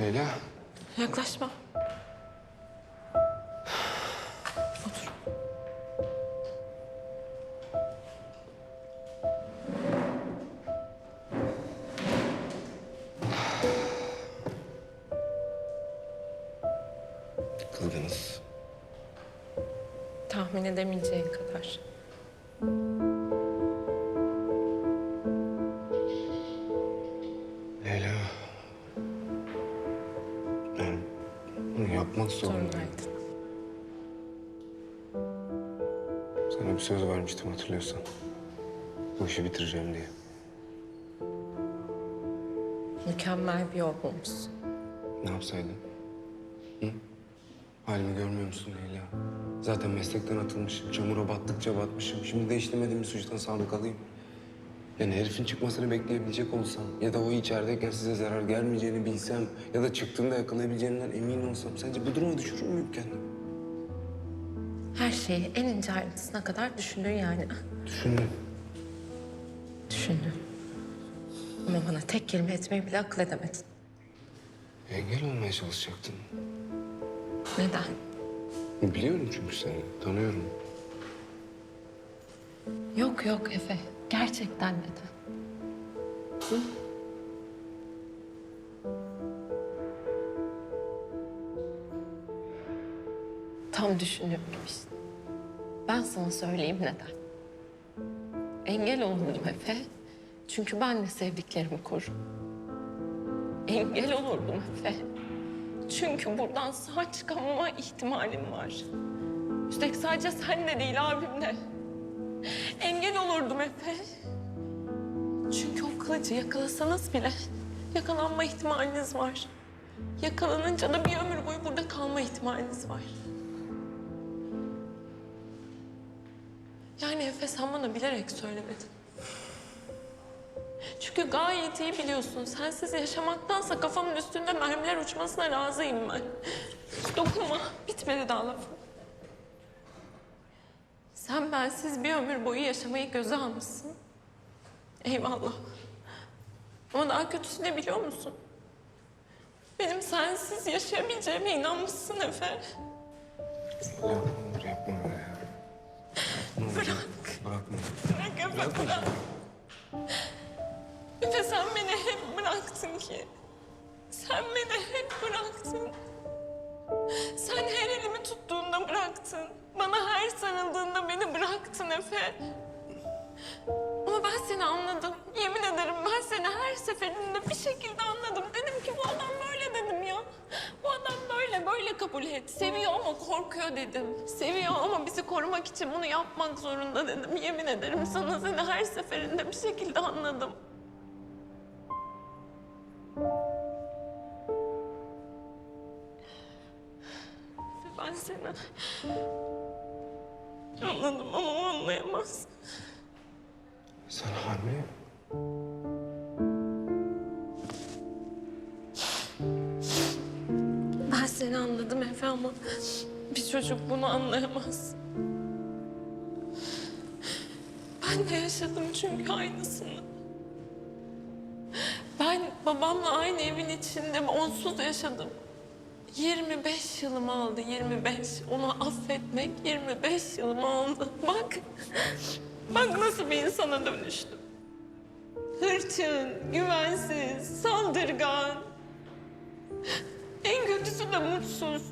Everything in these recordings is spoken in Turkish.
Leyla. Yaklaşma. Otur. Kızgınız. Tahmin edemeyeceğin kadar. Yapmak. Zorundaydın. Sana bir söz vermiştim hatırlıyorsan. Bu işi bitireceğim diye. Mükemmel bir yol bulmuşsun. Ne yapsaydım? Hı? Halimi görmüyor musun Leyla? Zaten meslekten atılmışım. Çamura battıkça batmışım. Şimdi de işlemediğim bir suçtan sadık alayım. Yani herifin çıkmasını bekleyebilecek olsam ya da o içerideyken size zarar gelmeyeceğini bilsem ya da çıktığında yakalayabileceğinden emin olsam sence bu duruma düşürür müyüm kendimi? Her şeyi en ince ayrıntısına kadar düşündün yani. Düşündüm. Düşündün. Ama bana tek kelime etmeyi bile akıl edemedin. Engel olmaya çalışacaktın. Neden? Biliyorum çünkü seni. Tanıyorum. Yok yok Efe. Gerçekten neden? Hı? Tam düşündüğüm gibi işte. Ben sana söyleyeyim neden. Engel olurdum Efe. Çünkü ben de sevdiklerimi korurum. Engel olurdum Efe. Çünkü buradan sağ çıkamama ihtimalim var. Üstelik sadece sen de değil abim de. Engel olurdum Efe. Çünkü o kılıcı yakalasanız bile yakalanma ihtimaliniz var. Yakalanınca da bir ömür boyu burada kalma ihtimaliniz var. Yani Efe sen bana bilerek söylemedin. Çünkü gayet iyi biliyorsun. Sensiz yaşamaktansa kafamın üstünde mermiler uçmasına razıyım ben. Dokunma. Bitmedi daha lafım. Sen bensiz bir ömür boyu yaşamayı göze almışsın. Eyvallah. Ama daha kötüsü ne biliyor musun? Benim sensiz yaşayabileceğime inanmışsın Efe. Yapma böyle ya. Ne olur Bırak. Bırakma. Bırak Efe bırak. Efe sen beni hep bıraktın ki. Sen beni hep bıraktın. Sen her elimi tuttuğunda bıraktın. Bana her sarıldığında bıraktın Efe. Ama ben seni anladım. Yemin ederim ben seni her seferinde bir şekilde anladım. Dedim ki bu adam böyle dedim ya. Bu adam böyle böyle kabul et. Seviyor ama korkuyor dedim. Seviyor ama bizi korumak için bunu yapmak zorunda dedim. Yemin ederim sana seni her seferinde bir şekilde anladım. Ben seni anladım ama o anlayamaz. Sen hamile Ben seni anladım Efe ama bir çocuk bunu anlayamaz. Ben de yaşadım çünkü aynısını. Ben babamla aynı evin içinde onsuz yaşadım. 25 yılımı aldı, 25. Onu affetmek 25 yılımı aldı. Bak, bak nasıl bir insana dönüştüm. Hırçın, güvensiz, saldırgan. En kötüsü de mutsuz.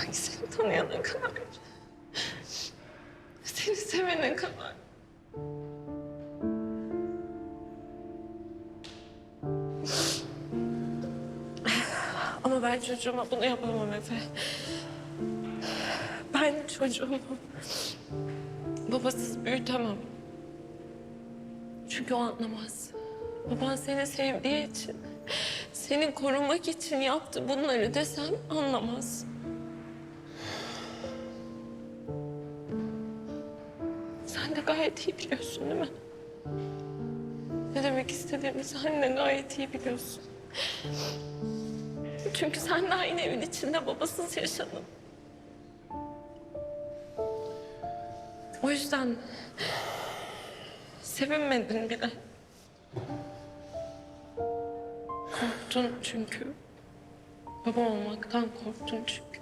Ay seni tanıyana kadar. Seni sevene kadar. Ama ben çocuğuma bunu yapamam Efe. Ben çocuğumu babasız büyütemem. Çünkü o anlamaz. Baban seni sevdiği için, seni korumak için yaptı bunları desem anlamaz. Sen de gayet iyi biliyorsun değil mi? Ne demek istediğimi sen de gayet iyi biliyorsun. Çünkü sen de aynı evin içinde babasız yaşadın. O yüzden sevinmedin bile. Korktun çünkü. Baba olmaktan korktun çünkü.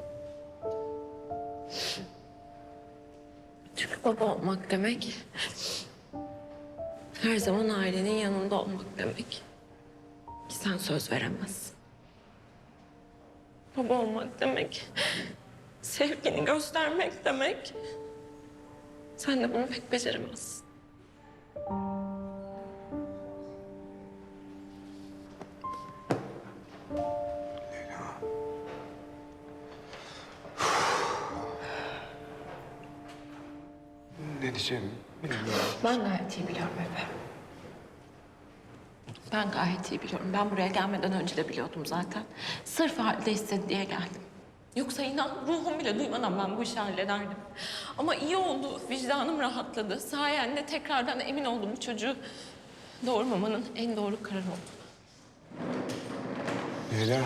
Çünkü baba olmak demek... ...her zaman ailenin yanında olmak demek. Sen söz veremezsin. Baba olmak demek... ...sevgini göstermek demek. Sen de bunu pek beceremezsin. Ne diyeceğimi bilmiyorum. Ben gayet iyi biliyorum Efe. Ben gayet iyi biliyorum. Ben buraya gelmeden önce de biliyordum zaten. Sırf halde istedi diye geldim. Yoksa inan ruhum bile duymadan ben bu işi hallederdim. Ama iyi oldu, vicdanım rahatladı. Sayende tekrardan emin oldum bu çocuğu doğurmamanın en doğru kararı oldu. Leyla.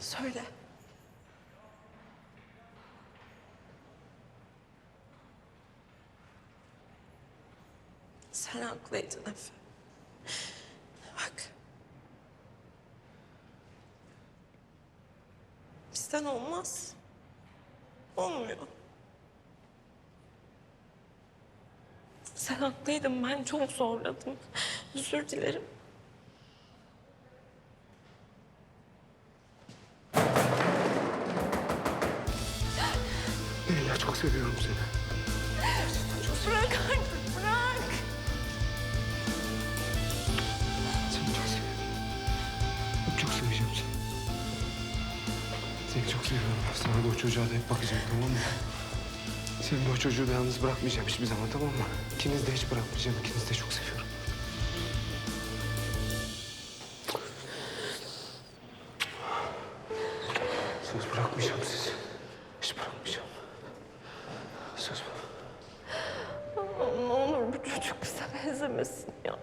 Söyle. Sen haklıydın Efe. Bak. Bizden olmaz. Olmuyor. Sen haklıydın. Ben çok zorladım. Özür dilerim. Leyla çok seviyorum seni. Seviyorum. Sana da o çocuğa da hep bakacağım tamam mı? Seni de o çocuğu da yalnız bırakmayacağım hiçbir zaman tamam mı? İkiniz de hiç bırakmayacağım. İkinizi de çok seviyorum. Söz bırakmayacağım sizi. Hiç bırakmayacağım. Söz mü? Ne olur bu çocuk bize benzemesin ya.